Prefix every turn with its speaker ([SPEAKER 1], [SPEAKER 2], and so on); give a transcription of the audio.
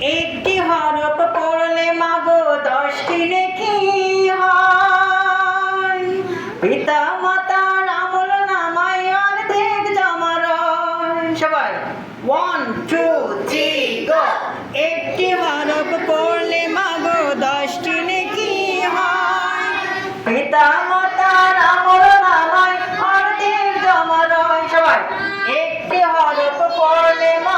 [SPEAKER 1] একটি হরফ পড়লে মাগো দশটি নেকি হয়। পিতা মাতার আমল নামায় অর্ধেক জমার সবাই ওয়ান টু থ্রি গো একটি হরফ পড়লে মাগো দশটি নেকি হয়। পিতা মাতার আমল নামায় অর্ধেক জমার সবাই, একটি হরফ পড়লে মাগো